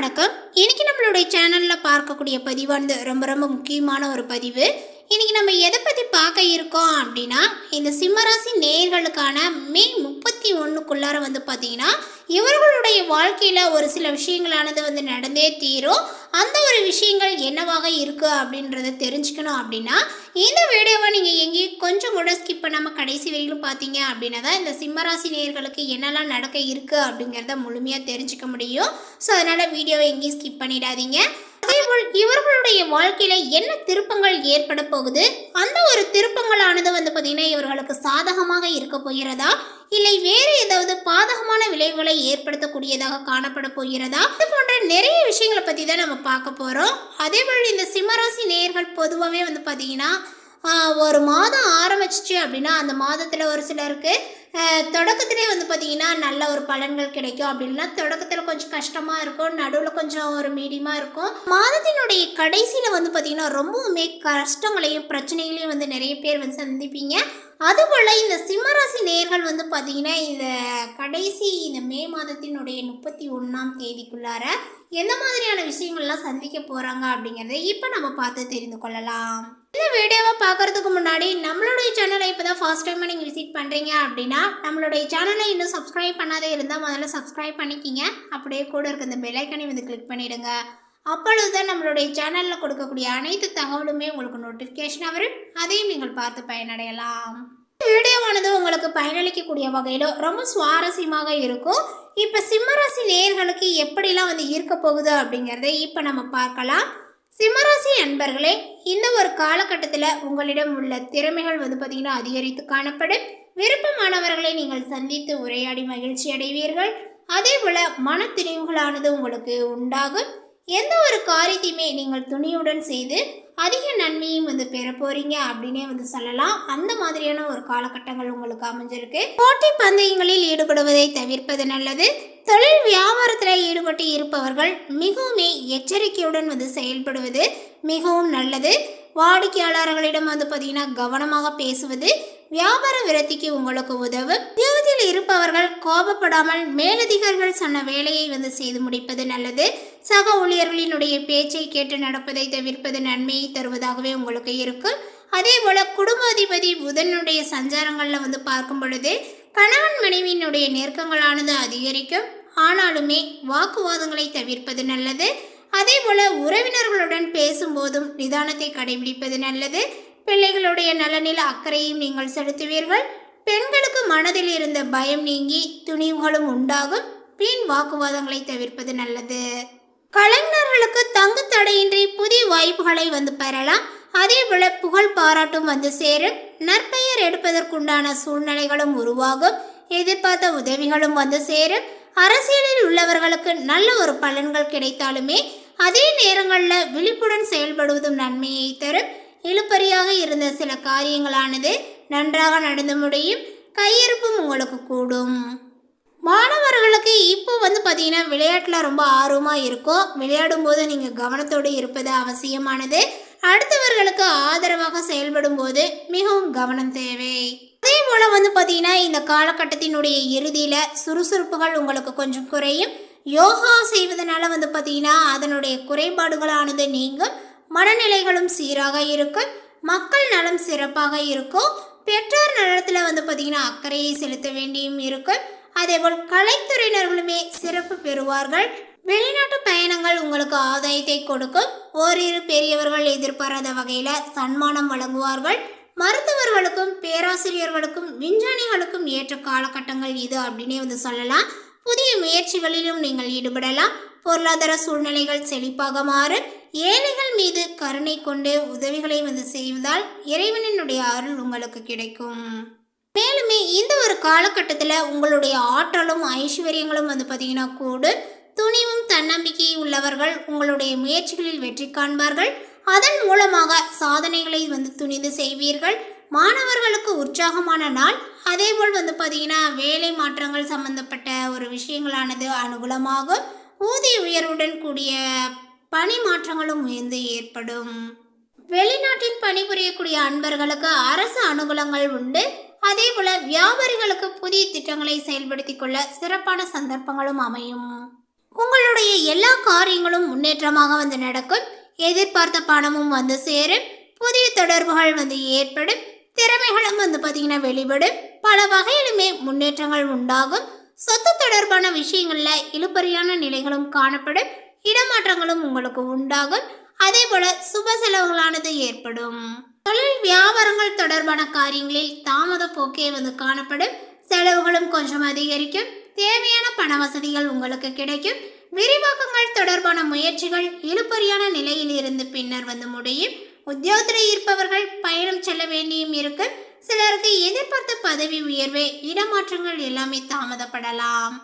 வணக்கம். இன்னைக்கு நம்மளுடைய சேனலில் பார்க்கக்கூடிய பதிவானது ரொம்ப ரொம்ப முக்கியமான ஒரு பதிவு. இன்னைக்கு நம்ம எதை பற்றி பார்க்க இருக்கோம் அப்படின்னா இந்த சிம்மராசி நேயர்களுக்கான மே முப்பத்தி ஒன்றுக்குள்ளார வந்து பார்த்தீங்கன்னா இவர்களுடைய வாழ்க்கையில் ஒரு சில விஷயங்களானது வந்து நடந்தே தீரும். அந்த ஒரு விஷயங்கள் என்னவாக இருக்குது அப்படின்றத தெரிஞ்சுக்கணும் அப்படின்னா இந்த வீடியோவை நீங்கள் எங்கேயும் கொஞ்சம் கூட ஸ்கிப் பண்ணாமல் கடைசி வரையிலும் பார்த்தீங்க அப்படின்னா தான் இந்த சிம்மராசி நேயர்களுக்கு என்னெல்லாம் நடக்க இருக்குது அப்படிங்கிறத முழுமையாக தெரிஞ்சுக்க முடியும். ஸோ அதனால் வீடியோவை எங்கேயும் ஸ்கிப் பண்ணிடாதீங்க. அதேபோல் இவர்களுடைய வாழ்க்கையில என்ன திருப்பங்கள் ஏற்பட போகுது? அந்த ஒரு திருப்பங்களானது வந்து பார்த்தீங்கன்னா இவர்களுக்கு சாதகமாக இருக்க போகிறதா? இல்லை வேறு ஏதாவது பாதகமான விளைவுகளை ஏற்படுத்தக்கூடியதாக காணப்பட போகிறதா? இது போன்ற நிறைய விஷயங்களை பற்றி தான் நம்ம பார்க்க போகிறோம் அதேபோல் இந்த சிம்மராசி நேயர்கள் பொதுவாகவே வந்து பார்த்தீங்கன்னா ஒரு மாதம் ஆரம்பிச்சிச்சு அப்படின்னா அந்த மாதத்தில் ஒரு சிலருக்கு தொடக்கத்திலே வந்து பார்த்திங்கன்னா நல்ல ஒரு பலன்கள் கிடைக்கும் அப்படின்னா தொடக்கத்தில் கொஞ்சம் கஷ்டமாக இருக்கும். நடுவில் கொஞ்சம் ஒரு மீடியமாக இருக்கும். மாதத்தினுடைய கடைசியில் வந்து பார்த்திங்கன்னா ரொம்பவுமே கஷ்டங்களையும் பிரச்சனைகளையும் வந்து நிறைய பேர் வந்து சந்திப்பீங்க. அதுபோல் இந்த சிம்மராசி நேர்கள் வந்து பார்த்தீங்கன்னா இந்த கடைசி இந்த மே மாதத்தினுடைய முப்பத்தி ஒன்றாம் தேதிக்குள்ளார எந்த மாதிரியான விஷயங்கள்லாம் சந்திக்க போகிறாங்க அப்படிங்கிறத இப்போ நம்ம பார்த்து தெரிந்து கொள்ளலாம். இந்த வீடியோவை பார்க்கறதுக்கு முன்னாடி நம்மளுடைய சேனலை இப்போ தான் ஃபர்ஸ்ட் டைம் நீங்கள் விசிட் பண்ணுறீங்க அப்படின்னா நம்மளுடைய சேனலை இன்னும் சப்ஸ்கிரைப் பண்ணாதே இருந்தால் முதல்ல சப்ஸ்கிரைப் பண்ணிக்கிங்க. அப்படியே கூட இருக்க இந்த பெல்லைக்கனை வந்து கிளிக் பண்ணிவிடுங்க அப்பொழுது தான் நம்மளுடைய சேனலில் கொடுக்கக்கூடிய அனைத்து தகவலுமே உங்களுக்கு நோட்டிஃபிகேஷனாக வரும். அதையும் நீங்கள் பார்த்து பயனடையலாம். வீடியோவானது உங்களுக்கு பயனளிக்கக்கூடிய வகையில் ரொம்ப சுவாரஸ்யமாக இருக்கும். இப்போ சிம்மராசி நேர்களுக்கு எப்படிலாம் வந்து ஈர்க்க போகுது அப்படிங்கிறத இப்போ நம்ம பார்க்கலாம். சிம்மராசி அன்பர்களே இந்த ஒரு காலகட்டத்தில் உங்களிடம் உள்ள திறமைகள் வந்து பார்த்திங்கன்னா அதிகரித்து காணப்படும். விருப்பமானவர்களை நீங்கள் சந்தித்து உரையாடி மகிழ்ச்சி அடைவீர்கள். அதே போல் மனத்திணிவுகளானது உங்களுக்கு உண்டாகும். எந்த ஒரு காரியத்தையுமே நீங்கள் துணியுடன் செய்து அதிக நன்மையும் வந்து பெற போறீங்க அப்படின்னே வந்து சொல்லலாம். அந்த மாதிரியான ஒரு காலகட்டங்கள் உங்களுக்கு அமைஞ்சிருக்கு. போட்டி பந்தயங்களில் ஈடுபடுவதை தவிர்ப்பது நல்லது. தொழில் வியாபாரத்தில் ஈடுபட்டு இருப்பவர்கள் மிகவும் எச்சரிக்கையுடன் வந்து செயல்படுவது மிகவும் நல்லது. வாடிக்கையாளர்களிடம் வந்து பார்த்தீங்கன்னா கவனமாக பேசுவது வியாபார விரத்திக்கு உங்களுக்கு உதவும். உத்தியோகத்தில் இருப்பவர்கள் கோபப்படாமல் மேலதிகாரிகள் சொன்ன வேலையை வந்து செய்து முடிப்பது நல்லது. சக ஊழியர்களினுடைய பேச்சை கேட்டு நடப்பதை தவிர்ப்பது நன்மையை தருவதாகவே உங்களுக்கு இருக்கும். அதே போல குடும்ப அதிபதி புதனுடைய சஞ்சாரங்களில் வந்து பார்க்கும் பொழுது கணவன் மனைவியினுடைய நெருக்கங்களானது அதிகரிக்கும். ஆனாலுமே வாக்குவாதங்களை தவிர்ப்பது நல்லது. அதே போல உறவினர்களுடன் பேசும்போதும் நிதானத்தை கடைபிடிப்பது நல்லது. பிள்ளைகளுடைய நலனில் அக்கறையும் நீங்கள் செலுத்துவீர்கள். பெண்களுக்கு மனதில் இருந்த பயம் நீங்கி துணிவுகளும் உண்டாகும். வீண் வாக்குவாதங்களை தவிர்ப்பது நல்லது. கலைஞர்களுக்கு தங்கு தடையின்றி புதிய வாய்ப்புகளை வந்து பெறலாம். அதே போல புகழ் பாராட்டும் வந்து சேரும். நற்பெயர் எடுப்பதற்குண்டான சூழ்நிலைகளும் உருவாகும். எதிர்பார்த்த உதவிகளும் வந்து சேரும். அரசியலில் உள்ளவர்களுக்கு நல்ல ஒரு பலன்கள் கிடைத்தாலுமே அதே நேரங்களில் விழிப்புடன் செயல்படுவதும் நன்மையை தரும். இழுப்பறியாக இருந்த சில காரியங்களானது நன்றாக நடந்து முடியும். கையிருப்பும் உங்களுக்கு கூடும். மாணவர்களுக்கு இப்போ வந்து பார்த்தீங்கன்னா விளையாட்டில் ரொம்ப ஆர்வமாக இருக்கும். விளையாடும் போது நீங்கள் கவனத்தோடு இருப்பது அவசியமானது. அடுத்தவர்களுக்கு ஆதரவாக செயல்படும் போது மிகவும் கவனம் தேவை. அதே போல் வந்து பார்த்தீங்கன்னா இந்த காலகட்டத்தினுடைய இறுதியில் சுறுசுறுப்புகள் உங்களுக்கு கொஞ்சம் குறையும். யோகா செய்வதனால வந்து பார்த்தீங்கன்னா அதனுடைய குறைபாடுகளானது நீங்கும். மனநிலைகளும் சீராக இருக்கும். மக்கள் நலம் சிறப்பாக இருக்கும். பெற்றோர் நலத்தில் வந்து பார்த்திங்கன்னா அக்கறையை செலுத்த வேண்டியும் இருக்கும். அதேபோல் கலைத்துறையினர்களுமே சிறப்பு பெறுவார்கள். வெளிநாட்டு பயணங்கள் உங்களுக்கு ஆதாயத்தை கொடுக்கும். ஓரிரு பெரியவர்கள் எதிர்பாராத வகையில் சன்மானம் வழங்குவார்கள். மருத்துவர்களுக்கும் பேராசிரியர்களுக்கும் விஞ்ஞானிகளுக்கும் ஏற்ற காலகட்டங்கள் இது அப்படின்னே வந்து சொல்லலாம். புதிய முயற்சிகளிலும் நீங்கள் ஈடுபடலாம். பொருளாதார சூழ்நிலைகள் செழிப்பாக மாறு ஏழைகள் மீது கருணை கொண்டு உதவிகளை வந்து செய்வதால் இறைவனினுடைய அருள் உங்களுக்கு கிடைக்கும். மேலுமே இந்த ஒரு காலகட்டத்தில் உங்களுடைய ஆற்றலும் ஐஸ்வர்யங்களும் வந்து பார்த்தீங்கன்னா கூடு துணிவும் தன்னம்பிக்கையும் உள்ளவர்கள் உங்களுடைய முயற்சிகளில் வெற்றி காண்பார்கள். அதன் மூலமாக சாதனைகளை வந்து துணிந்து செய்வீர்கள். மாணவர்களுக்கு உற்சாகமான நாள். அதேபோல் வந்து பார்த்தீங்கன்னா வேலை மாற்றங்கள் சம்பந்தப்பட்ட ஒரு விஷயங்களானது அனுகூலமாகும் ஊதிய உயர்வுடன் கூடிய பணி மாற்றங்களும் உயர்ந்து ஏற்படும். வெளிநாட்டில் பணிபுரியக்கூடிய அன்பர்களுக்கு அரசு அனுகூலங்கள் உண்டு. அதே போல வியாபாரிகளுக்கு புதிய திட்டங்களை செயல்படுத்திக் கொள்ள சிறப்பான சந்தர்ப்பங்களும் அமையும். உங்களுடைய எல்லா காரியங்களும் முன்னேற்றமாக வந்து நடக்கும். எதிர்பார்த்த பணமும் வந்து சேரும். புதிய தொடர்புகள் வந்து ஏற்படும். திறமைகளும் வந்து பார்த்தீங்கன்னா வெளிப்படும். பல வகையிலுமே முன்னேற்றங்கள் உண்டாகும். சொத்து தொடர்பான விஷயங்களில் இழுபறியான நிலைகளும் காணப்படும். இடமாற்றங்களும் உங்களுக்கு உண்டாகும். அதே போல சுப செலவுகளானது ஏற்படும். தொழில் வியாபாரங்கள் தொடர்பான காரியங்களில் தாமத போக்கே வந்து காணப்படும். செலவுகளும் கொஞ்சம் அதிகரிக்கும். தேவையான பண வசதிகள் உங்களுக்கு கிடைக்கும். விரிவாக்கங்கள் தொடர்பான முயற்சிகள் இழுபறியான நிலையில் இருந்து பின்னர் வந்து முடியும். உத்தியோகத்தில் இருப்பவர்கள் பயணம் செல்ல வேண்டியும் இருக்கு. சிலருக்கு எதிர்பார்த்த பதவி உயர்வு இடமாற்றங்கள் எல்லாமே தாமதப்படலாம்.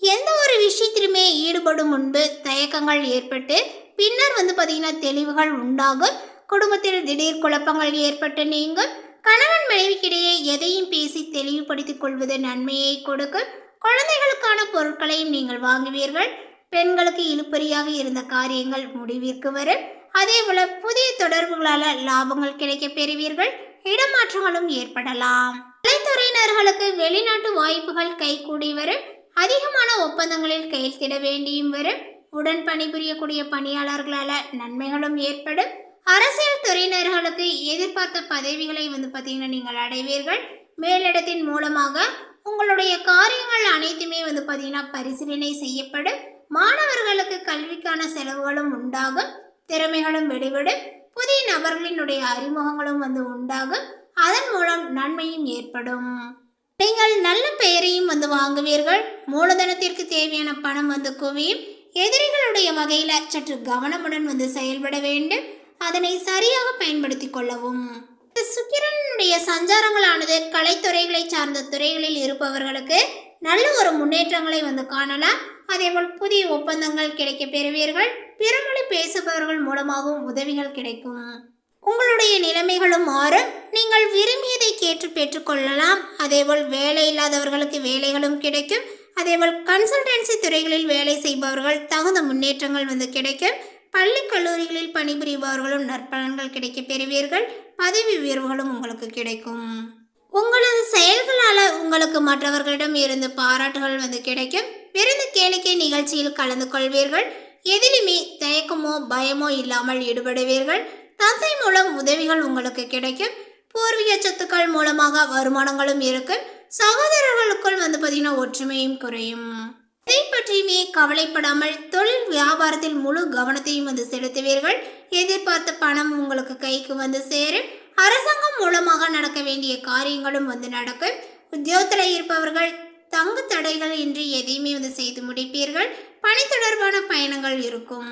எந்த ஒரு விஷயத்திலுமே ஈடுபடும் முன்பு தயக்கங்கள் ஏற்பட்டு பின்னர் வந்து பார்த்தீங்கன்னா தெளிவுகள் உண்டாகும். குடும்பத்தில் திடீர் குழப்பங்கள் ஏற்பட்டு நீங்கும். கணவன் மனைவிக்கிடையே எதையும் பேசி தெளிவுபடுத்திக் கொள்வது நன்மையை கொடுக்கும். குழந்தைகளுக்கான பொருட்களையும் நீங்கள் வாங்குவீர்கள். பெண்களுக்கு இழுப்பறியாக இருந்த காரியங்கள் முடிவிற்கு வரும் அதேபோல புதிய தொடர்புகளால லாபங்கள் கிடைக்க பெறுவீர்கள் இடமாற்றங்களும் ஏற்படலாம். கலைத்துறையினர்களுக்கு வெளிநாட்டு வாய்ப்புகள் கைகூடி வரும் அதிகமான ஒப்பந்தங்களில் கையெழுத்திட வேண்டியும் வரும் உடன் பணிபுரியக்கூடிய பணியாளர்களால நன்மைகளும் ஏற்படும் அரசியல் துறையினர்களுக்கு எதிர்பார்த்த பதவிகளை வந்து பார்த்தீங்கன்னா நீங்கள் அடைவீர்கள். மேலிடத்தின் மூலமாக உங்களுடைய காரியங்கள் அனைத்துமே வந்து பார்த்தீங்கன்னா பரிசீலனை செய்யப்படும் மாணவர்களுக்கு கல்விக்கான செலவுகளும் உண்டாகும் திறமைகளும் வெளிவிடும் புதிய நபர்களினுடைய அறிமுகங்களும் வந்து உண்டாகும். அதன் மூலம் நன்மையும் ஏற்படும். நீங்கள் நல்ல பெயரையும் வந்து வாங்குவீர்கள். மூலதனத்திற்கு தேவையான பணம் வந்து குவியும். எதிரிகளுடைய வகையில் சற்று கவனமுடன் வந்து செயல்பட வேண்டும். அதனை சரியாக பயன்படுத்திக் கொள்ளவும். சுக்கிரனுடைய சஞ்சாரங்களானது கலைத்துறைகளை சார்ந்த துறைகளில் இருப்பவர்களுக்கு நல்ல ஒரு முன்னேற்றங்களை வந்து காணலாம். அதேபோல் புதிய ஒப்பந்தங்கள் கிடைக்க பெறுவீர்கள். பிறமொழி பேசுபவர்கள் மூலமாகவும் உதவிகள் கிடைக்கும். உங்களுடைய நிலைமைகளும் மாறும். நீங்கள் விரும்பியதை கேட்டு பெற்றுக்கொள்ளலாம் அதேபோல் வேலை இல்லாதவர்களுக்கு வேலைகளும் கிடைக்கும். அதேபோல் கன்சல்டன்சி துறைகளில் வேலை செய்பவர்கள் தகுந்த முன்னேற்றங்கள் வந்து கிடைக்கும். பள்ளி கல்லூரிகளில் பணிபுரிபவர்களும் நற்பலன்கள் கிடைக்க பெறுவீர்கள். பதவி உயர்வுகளும் உங்களுக்கு கிடைக்கும். உங்களது செயல்களால் உங்களுக்கு மற்றவர்களிடம் இருந்து பாராட்டுகள் வந்து கிடைக்கும். விருந்து கேளிக்கை நிகழ்ச்சியில் கலந்து கொள்வீர்கள். எதிலுமே தயக்கமோ பயமோ இல்லாமல் ஈடுபடுவீர்கள். தந்தை மூலம் உதவிகள் உங்களுக்கு கிடைக்கும். பூர்வீக சொத்துக்கள் மூலமாக வருமானங்களும் இருக்கும். சகோதரர்களுக்குள் வந்து பார்த்தீங்கன்னா ஒற்றுமையும் குறையும். இதை பற்றியுமே கவலைப்படாமல் தொழில் வியாபாரத்தில் முழு கவனத்தையும் வந்து செலுத்துவீர்கள். எதிர்பார்த்த பணம் உங்களுக்கு கைக்கு வந்து சேரும். அரசாங்கம் மூலமாக நடக்க வேண்டிய காரியங்களும் வந்து நடக்கும். உத்தியோகத்தில் இருப்பவர்கள் தங்கு தடைகள் இன்றி எதையுமே வந்து செய்து முடிப்பீர்கள். பணி தொடர்பான பயணங்கள் இருக்கும்.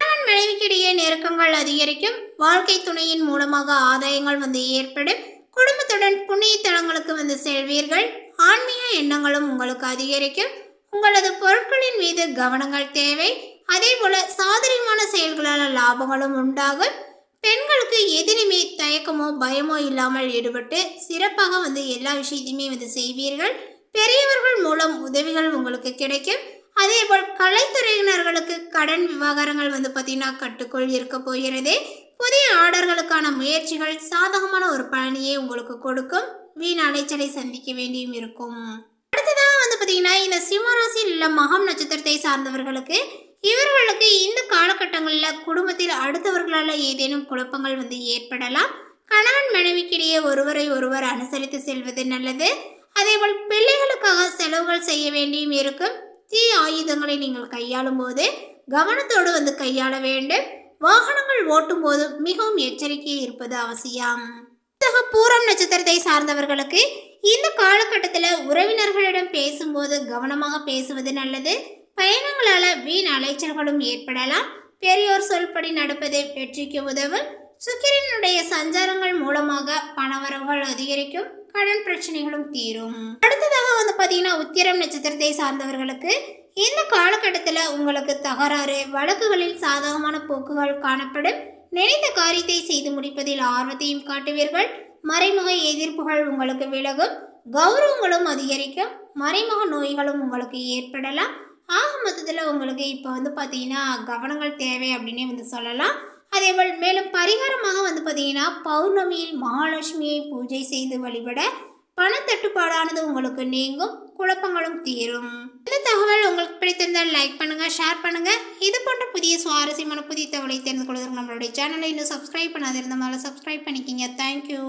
கணவன் மனைவிக்கிடையே நெருக்கங்கள் அதிகரிக்கும். வாழ்க்கை துணையின் மூலமாக ஆதாயங்கள் வந்து ஏற்படும். குடும்பத்துடன் புண்ணிய தலங்களுக்கு வந்து செல்வீர்கள். ஆன்மீக எண்ணங்களும் உங்களுக்கு அதிகரிக்கும். உங்களது பொருட்களின் மீது கவனங்கள் தேவை. அதே போல சாதரியமான செயல்களால் லாபங்களும் உண்டாகும். பெண்களுக்கு எதிலுமே தயக்கமோ பயமோ இல்லாமல் ஈடுபட்டு சிறப்பாக வந்து எல்லா விஷயத்தையுமே வந்து செய்வீர்கள். பெரியவர்கள் மூலம் உதவிகள் உங்களுக்கு கிடைக்கும். அதேபோல் கலைத்துறையினர்களுக்கு கடன் விவகாரங்கள் வந்து பார்த்தீங்கன்னா கட்டுக்குள் இருக்க போகிறது. புதிய ஆர்டர்களுக்கான முயற்சிகள் சாதகமான ஒரு பலனையே உங்களுக்கு கொடுக்கும். வீண் அலைச்சலை சந்திக்க வேண்டியும் இருக்கும். அடுத்ததாக வந்து பார்த்தீங்கன்னா இந்த சிம்மராசியில் உள்ள மகம் நட்சத்திரத்தை சார்ந்தவர்களுக்கு இவர்களுக்கு இந்த காலகட்டங்களில் குடும்பத்தில் அடுத்தவர்களால் ஏதேனும் குழப்பங்கள் வந்து ஏற்படலாம். கணவன் மனைவிக்கிடையே ஒருவரை ஒருவர் அனுசரித்து செல்வது நல்லது. அதேபோல் அதற்காக செலவுகள் செய்ய வேண்டியும் இருக்கும் தீ ஆயுதங்களை நீங்கள் கையாளும் போது கவனத்தோடு வந்து கையாள வேண்டும். வாகனங்கள் ஓட்டும் போது மிகவும் எச்சரிக்கை இருப்பது அவசியம். பூரம் நட்சத்திரத்தை சார்ந்தவர்களுக்கு இந்த காலகட்டத்தில் உறவினர்களிடம் பேசும்போது கவனமாக பேசுவது நல்லது. பயணங்களால வீண் அலைச்சல்களும் ஏற்படலாம். பெரியோர் சொல்படி நடப்பது வெற்றிக்கு உதவும். சுக்கிரனுடைய சஞ்சாரங்கள் மூலமாக பணவரவுகள் அதிகரிக்கும். கடன் பிரச்சனைகளும் தீரும். அடுத்ததாக வந்து பார்த்தீங்கன்னா உத்திரம் நட்சத்திரத்தை சார்ந்தவர்களுக்கு இந்த காலகட்டத்தில் உங்களுக்கு தகராறு வழக்குகளில் சாதகமான போக்குகள் காணப்படும். நினைத்த காரியத்தை செய்து முடிப்பதில் ஆர்வத்தையும் காட்டுவீர்கள். மறைமுக எதிர்ப்புகள் உங்களுக்கு விலகும். கௌரவங்களும் அதிகரிக்கும். மறைமுக நோய்களும் உங்களுக்கு ஏற்படலாம். ஆக மொத்தத்தில் உங்களுக்கு இப்போ வந்து பார்த்தீங்கன்னா கவனங்கள் தேவை அப்படின்னே வந்து சொல்லலாம். அதேபோல் மேலும் பரிகாரமாக வந்து பார்த்தீங்கன்னா பௌர்ணமியில் மகாலட்சுமியை பூஜை செய்து வழிபட பணத்தட்டுப்பாடானது உங்களுக்கு நீங்கும் குழப்பங்களும் தீரும். இந்த தகவல் உங்களுக்கு பிடித்திருந்தால் லைக் பண்ணுங்க ஷேர் பண்ணுங்க. இது போன்ற புதிய புதிய சுவாரஸ்யமான புதிய தகவலை தெரிந்து கொள்வதற்கு நம்மளுடைய சேனலை இன்னும் சப்ஸ்கிரைப் பண்ணாதிருந்தனால சப்ஸ்கிரைப் பண்ணிக்கிங்க. Thank you